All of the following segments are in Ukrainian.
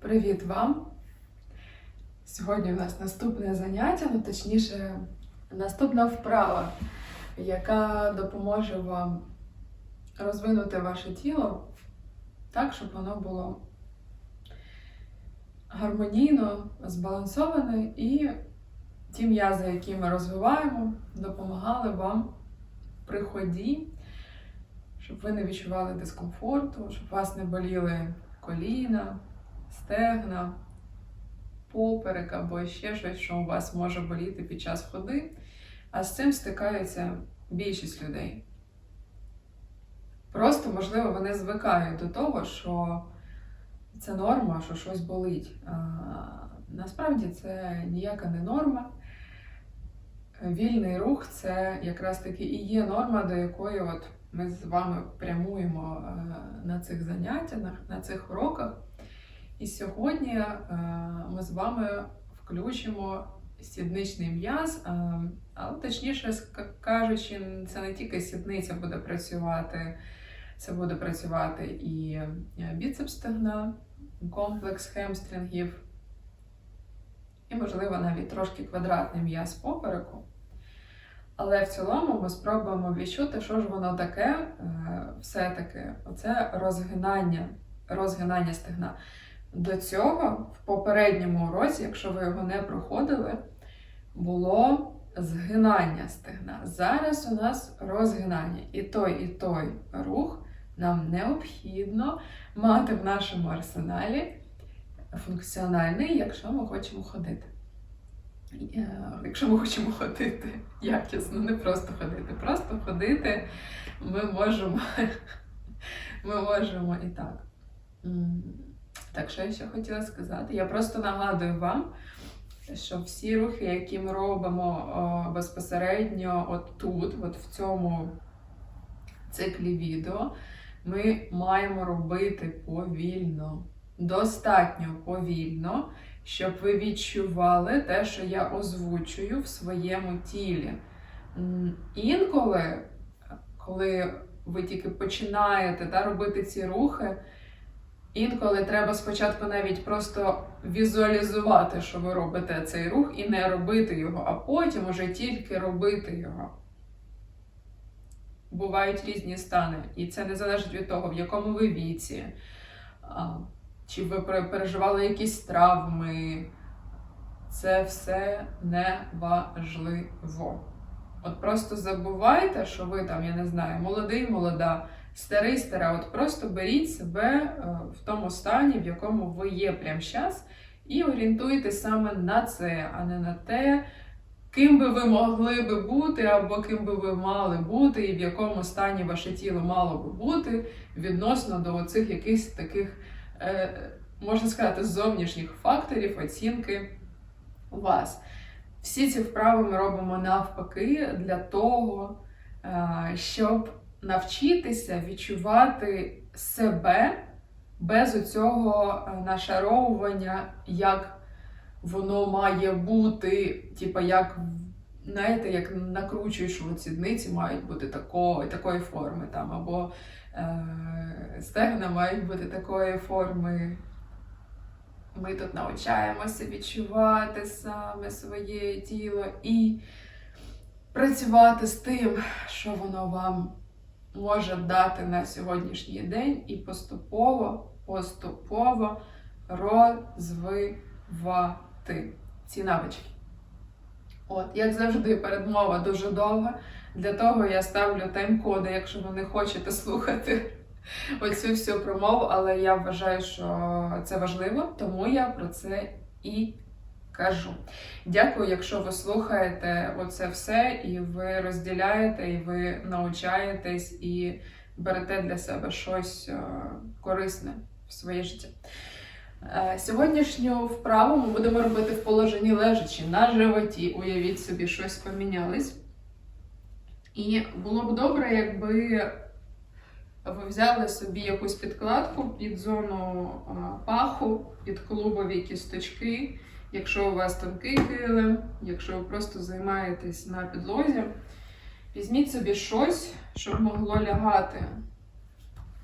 Привіт вам! Сьогодні у нас наступне заняття, ну точніше, наступна вправа, яка допоможе вам розвинути ваше тіло так, щоб воно було гармонійно, збалансоване і ті м'язи, які ми розвиваємо, допомагали вам при ході, щоб ви не відчували дискомфорту, щоб вас не боліли коліна, стегна, поперек або ще щось, що у вас може боліти під час ходи. А з цим стикаються більшість людей. Просто, можливо, вони звикають до того, що це норма, що щось болить. А, насправді це ніяка не норма. Вільний рух це якраз таки і є норма, до якої от ми з вами прямуємо на цих заняттях, на цих уроках. І сьогодні е, ми з вами включимо сідничний м'яз, але точніше кажучи, це не тільки сідниця буде працювати, це буде працювати і е, біцепс стегна, комплекс хемстрінгів, і, можливо, навіть трошки квадратний м'яз попереку. Але в цілому ми спробуємо відчути, що ж воно таке, е, все-таки оце розгинання, розгинання стегна. До цього в попередньому уроці, якщо ви його не проходили, було згинання стегна. Зараз у нас розгинання. І той, і той рух нам необхідно мати в нашому арсеналі функціональний, якщо ми хочемо ходити. Е, Якщо ми хочемо ходити якісно, не просто ходити, просто ходити ми можемо, ми можемо і так. Так, що я ще хотіла сказати? Я просто нагадую вам, що всі рухи, які ми робимо о, безпосередньо от тут, от в цьому циклі відео, ми маємо робити повільно, достатньо повільно, щоб ви відчували те, що я озвучую в своєму тілі. Інколи, коли ви тільки починаєте та, робити ці рухи, інколи треба спочатку навіть просто візуалізувати, що ви робите цей рух, і не робити його, а потім уже тільки робити його. Бувають різні стани, і це не залежить від того, в якому ви віці, чи ви переживали якісь травми. Це все не важливо. От просто забувайте, що ви там, я не знаю, молодий, молода, старий, стара. От просто беріть себе е, в тому стані, в якому ви є прямо зараз, і орієнтуйтесь саме на це, а не на те, ким би ви могли би бути, або ким би ви мали бути, і в якому стані ваше тіло мало би бути відносно до оцих якихось таких, е, можна сказати, зовнішніх факторів оцінки вас. Всі ці вправи ми робимо навпаки для того, е, щоб навчитися відчувати себе без оцього е, нашаровування, як воно має бути, типа як. Знаєте, як накручуєш, що сідниці мають бути такої, такої форми, там, або е, стегна мають бути такої форми. Ми тут навчаємося відчувати саме своє тіло і працювати з тим, що воно вам може дати на сьогоднішній день, і поступово, поступово розвивати ці навички. От, як завжди, передмова дуже довга. Для того я ставлю тайм-коди, якщо ви не хочете слухати оцю всю промову, але я вважаю, що це важливо, тому я про це і кажу. Дякую, якщо ви слухаєте оце все, і ви розділяєте, і ви навчаєтесь, і берете для себе щось е, корисне в своє життя. Е, Сьогоднішню вправу ми будемо робити в положенні лежачи на животі. Уявіть собі, щось помінялось. І було б добре, якби ви взяли собі якусь підкладку під зону паху, під клубові кісточки. Якщо у вас тонкий килим, якщо ви просто займаєтесь на підлозі, візьміть собі щось, щоб могло лягати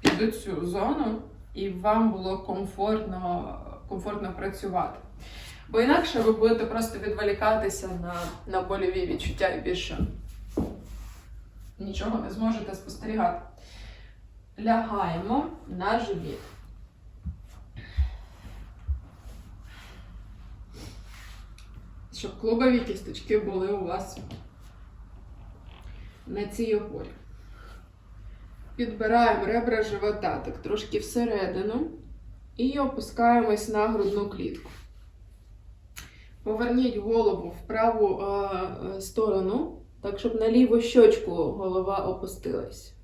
під цю зону, і вам було комфортно комфортно працювати. Бо інакше ви будете просто відволікатися на, на больові відчуття і більше нічого не зможете спостерігати. Лягаємо на живіт. Щоб клубові кісточки були у вас на цій опорі. Підбираємо ребра живота так трошки всередину і опускаємось на грудну клітку. Поверніть голову в праву е, е, сторону, так, щоб на ліву щочку голова опустилась.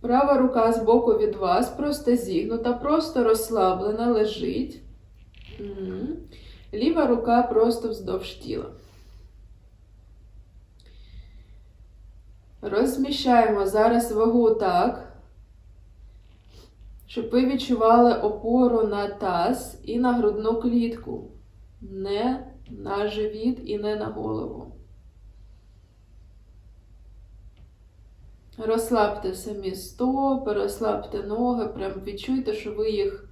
Права рука з боку від вас просто зігнута, просто розслаблена, лежить. Ліва рука просто вздовж тіла. Розміщаємо зараз вагу так, щоб ви відчували опору на таз і на грудну клітку, не на живіт і не на голову. Розслабте самі стопи, розслабте ноги, прям відчуйте, що ви їх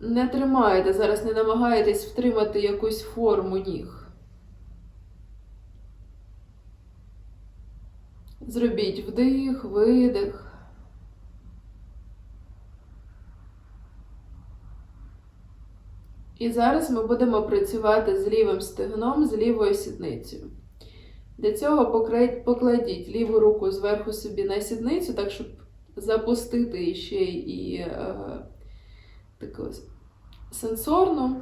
не тримаєте, зараз не намагаєтесь втримати якусь форму ніг. Зробіть вдих, видих. І зараз ми будемо працювати з лівим стегном, з лівою сідницею. Для цього покладіть ліву руку зверху собі на сідницю, так щоб запустити ще і таку сенсорну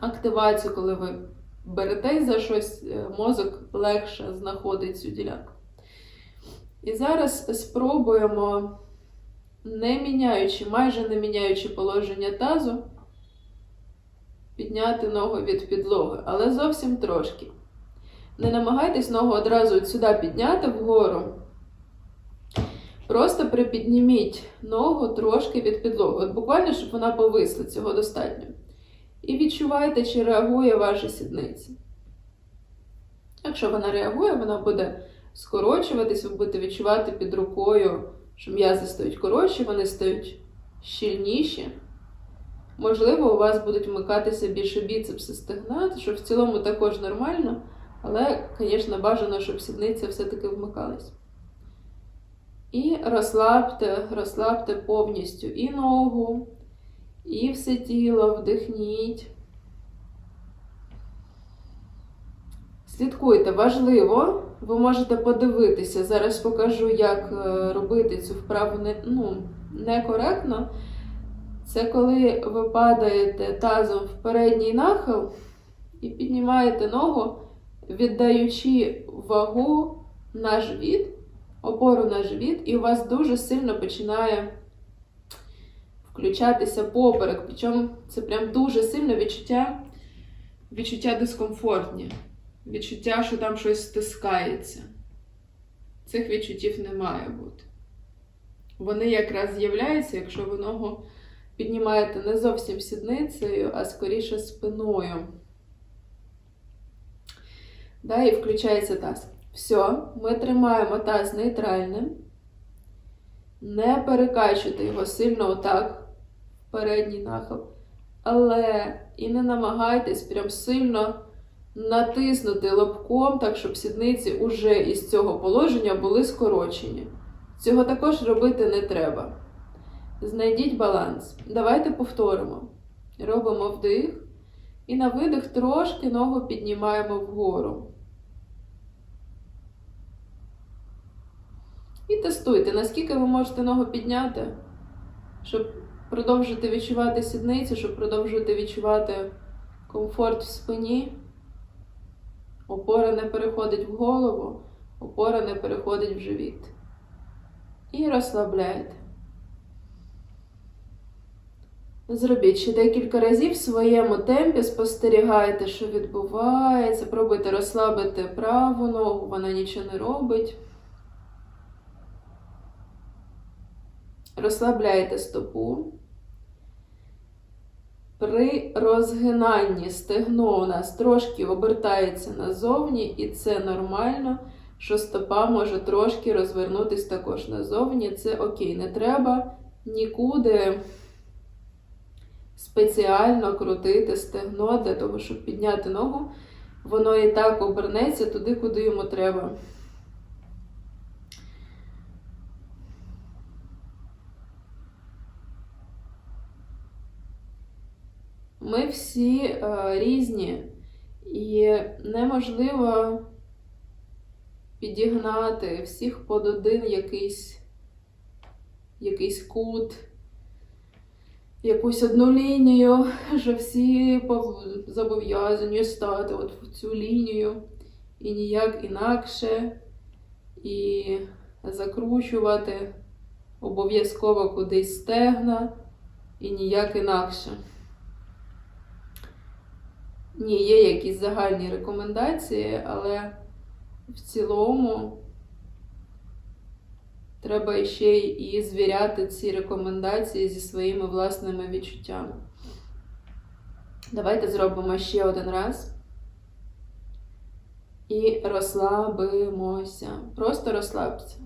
активацію, коли ви беретесь за щось, е, мозок легше знаходить цю ділянку. І зараз спробуємо, не міняючи, майже не міняючи положення тазу, підняти ногу від підлоги, але зовсім трошки. Не намагайтесь ногу одразу от сюди підняти вгору. Просто припідніміть ногу трошки від підлоги. От буквально, щоб вона повисла, цього достатньо. І відчувайте, чи реагує ваша сідниця. Якщо вона реагує, вона буде скорочуватись, ви будете відчувати під рукою, що м'язи стають коротші, вони стають щільніші. Можливо, у вас будуть вмикатися більше біцепси стегна, що в цілому також нормально, але, звісно, бажано, щоб сідниця все-таки вмикалась. І розслабте, розслабте повністю і ногу, і все тіло, вдихніть. Слідкуйте, важливо, ви можете подивитися. Зараз покажу, як е, робити цю вправу не, ну, некоректно. Це коли ви падаєте тазом в передній нахил і піднімаєте ногу, віддаючи вагу на живіт, опору на живіт, і у вас дуже сильно починає включатися поперек. Причому це прям дуже сильно відчуття, відчуття дискомфортні, відчуття, що там щось стискається. Цих відчуттів не має бути. Вони якраз з'являються, якщо ви ногу піднімаєте не зовсім сідницею, а скоріше спиною. Да, і включається таз. Все, ми тримаємо таз нейтральним. Не перекачуйте його сильно отак, передній нахил. Але і не намагайтесь прям сильно натиснути лобком, так, щоб сідниці уже із цього положення були скорочені. Цього також робити не треба. Знайдіть баланс. Давайте повторимо. Робимо вдих. І на видих трошки ногу піднімаємо вгору. І тестуйте, наскільки ви можете ногу підняти, щоб продовжити відчувати сідницю, щоб продовжити відчувати комфорт в спині. Опора не переходить в голову, опора не переходить в живіт. І розслабляйте. Зробіть ще декілька разів в своєму темпі, спостерігайте, що відбувається. Пробуйте розслабити праву ногу, вона нічого не робить. Розслабляйте стопу. При розгинанні стегно у нас трошки обертається назовні, і це нормально, що стопа може трошки розвернутися також назовні. Це окей, не треба нікуди спеціально крутити стегно для того, щоб підняти ногу. Воно і так обернеться туди, куди йому треба. Ми всі е, різні, і неможливо підігнати всіх під один якийсь, якийсь кут, якусь одну лінію, що всі зобов'язані стати от в цю лінію. І ніяк інакше, і закручувати обов'язково кудись стегна. І ніяк інакше. Ні, є якісь загальні рекомендації, але в цілому треба ще і звіряти ці рекомендації зі своїми власними відчуттями. Давайте зробимо ще один раз. І розслабимося. Просто розслабся.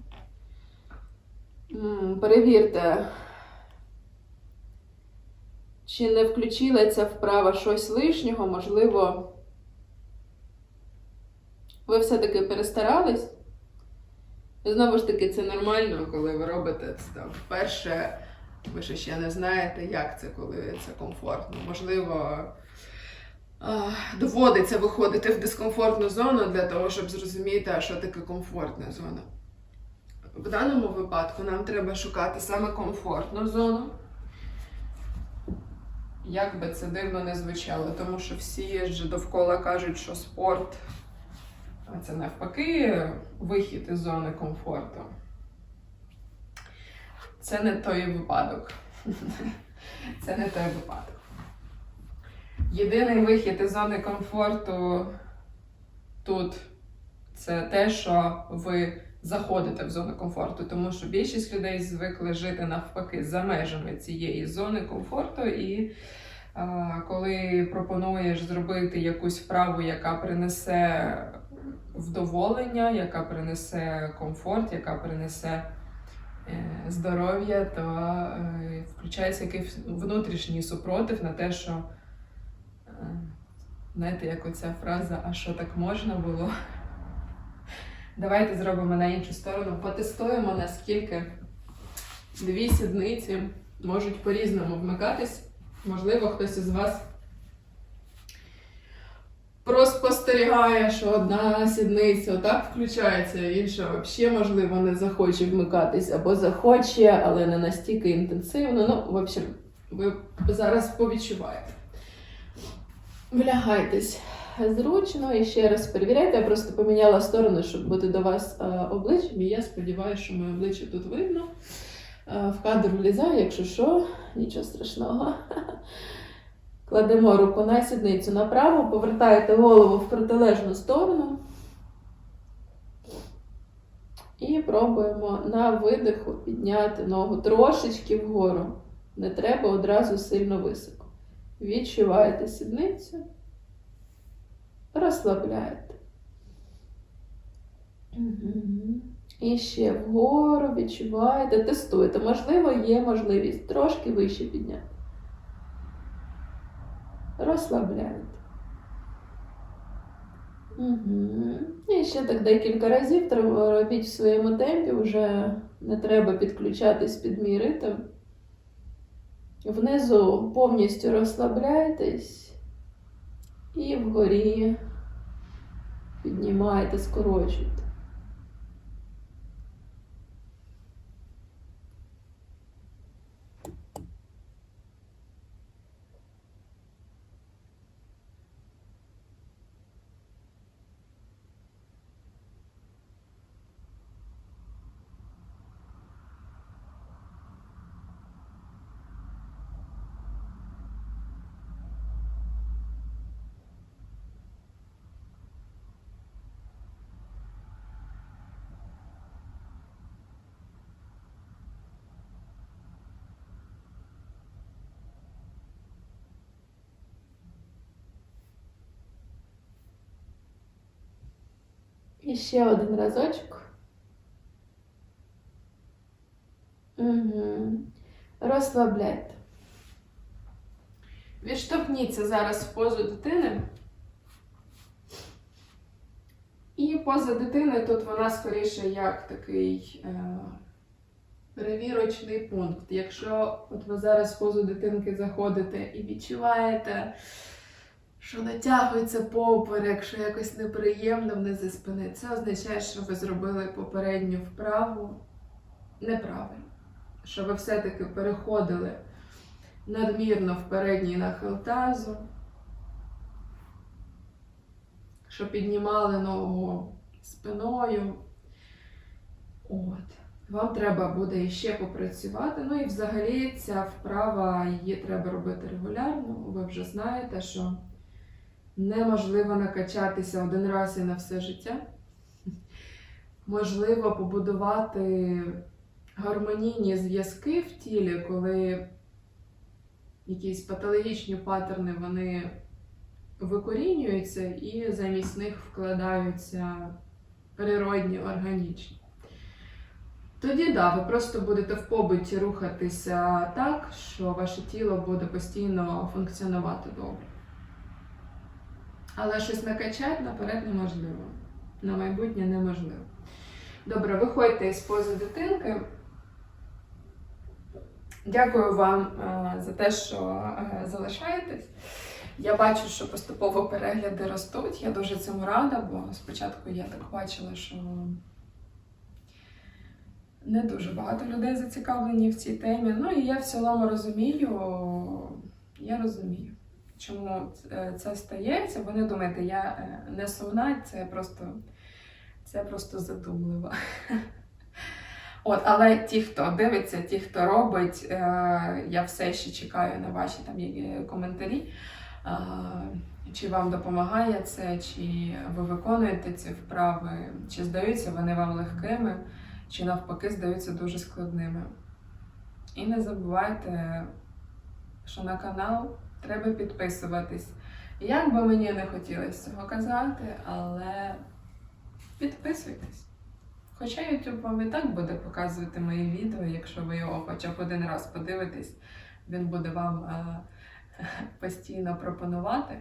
Перевірте, чи не включила ця вправа щось лишнього, можливо, ви все-таки перестарались? Знову ж таки, це нормально, коли ви робите це там вперше. Ви ж ще не знаєте, як це, коли це комфортно. Можливо, доводиться виходити в дискомфортну зону для того, щоб зрозуміти, що таке комфортна зона. В даному випадку нам треба шукати саме комфортну зону. Як би це дивно не звучало, тому що всі ж довкола кажуть, що спорт це навпаки вихід із зони комфорту. Це не той випадок. Це не той випадок. Єдиний вихід із зони комфорту тут це те, що ви заходите в зону комфорту, тому що більшість людей звикли жити навпаки за межами цієї зони комфорту, і а, коли пропонуєш зробити якусь вправу, яка принесе вдоволення, яка принесе комфорт, яка принесе е, здоров'я, то е, включається якийсь внутрішній супротив на те, що е, знаєте, як оця фраза, а що так можна було? Давайте зробимо на іншу сторону, потестуємо, наскільки дві сідниці можуть по-різному вмикатись. Можливо, хтось із вас проспостерігає, що одна сідниця отак включається, інша взагалі, можливо, не захоче вмикатись або захоче, але не настільки інтенсивно. Ну, в общем, ви зараз повідчуваєте. Влягайтесь зручно і ще раз перевіряйте. Я просто поміняла сторону, щоб бути до вас е, обличчям. І я сподіваюся, що моє обличчя тут видно. Е, в кадр влізаю, якщо що, нічого страшного. Кладемо руку на сідницю направо, повертаєте голову в протилежну сторону. І пробуємо на видиху підняти ногу трошечки вгору. Не треба одразу сильно високо. Відчуваєте сідницю, розслабляєте. Мгм. І ще вгору відчуваєте, тестуєте. Можливо, є можливість трошки вище підняти. Розслабляєте. Угу. І ще так декілька разів треба робіть в своєму темпі, вже не треба підключатись під мій ритм. Внизу повністю розслабляєтесь і вгорі піднімаєте, скорочуєте. І ще один разочок. Угу. Розслабляйте. Відштовхніться зараз в позу дитини. І поза дитини тут вона скоріше як такий е, перевірочний пункт. Якщо от ви зараз в позу дитинки заходите і відчуваєте, що натягується поперек, що якось неприємно внизу спини, це означає, що ви зробили попередню вправу неправильно. Що ви все-таки переходили надмірно в передній нахил тазу, що піднімали ногу спиною. От. Вам треба буде іще попрацювати. Ну і взагалі ця вправа її треба робити регулярно. Ви вже знаєте, що неможливо накачатися один раз і на все життя. Можливо побудувати гармонійні зв'язки в тілі, коли якісь патологічні паттерни вони викорінюються і замість них вкладаються природні, органічні. Тоді да, ви просто будете в побуті рухатися так, що ваше тіло буде постійно функціонувати добре. Але щось накачати наперед неможливо. На майбутнє неможливо. Добре, виходьте із пози дитинки. Дякую вам е, за те, що е, залишаєтесь. Я бачу, що поступово перегляди ростуть. Я дуже цьому рада, бо спочатку я так бачила, що не дуже багато людей зацікавлені в цій темі. Ну і я в цілому розумію, я розумію, чому це- це стається. Ви не думайте, я е, не сумна, це просто, це просто задумливо. От, але ті, хто дивиться, ті, хто робить, е, я все ще чекаю на ваші там коментарі. Е, Чи вам допомагає це, чи ви виконуєте ці вправи, чи здаються вони вам легкими, чи навпаки здаються дуже складними. І не забувайте, що на канал треба підписуватись. Як би мені не хотілося цього казати, але підписуйтесь. Хоча YouTube вам і так буде показувати мої відео, якщо ви його хоча б один раз подивитесь, він буде вам е, постійно пропонувати.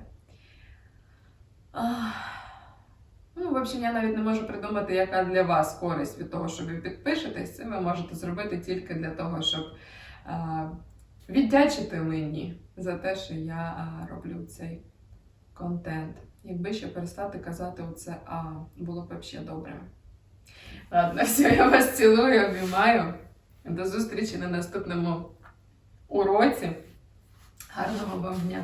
Ну, в общем, я навіть не можу придумати, яка для вас користь від того, що ви підпишетесь. Це ви можете зробити тільки для того, щоб е, віддячити мені за те, що я роблю цей контент. Якби ще перестати казати оце А, було б взагалі добре. Ладно, все, я вас цілую, обіймаю. До зустрічі на наступному уроці. Гарного вам дня!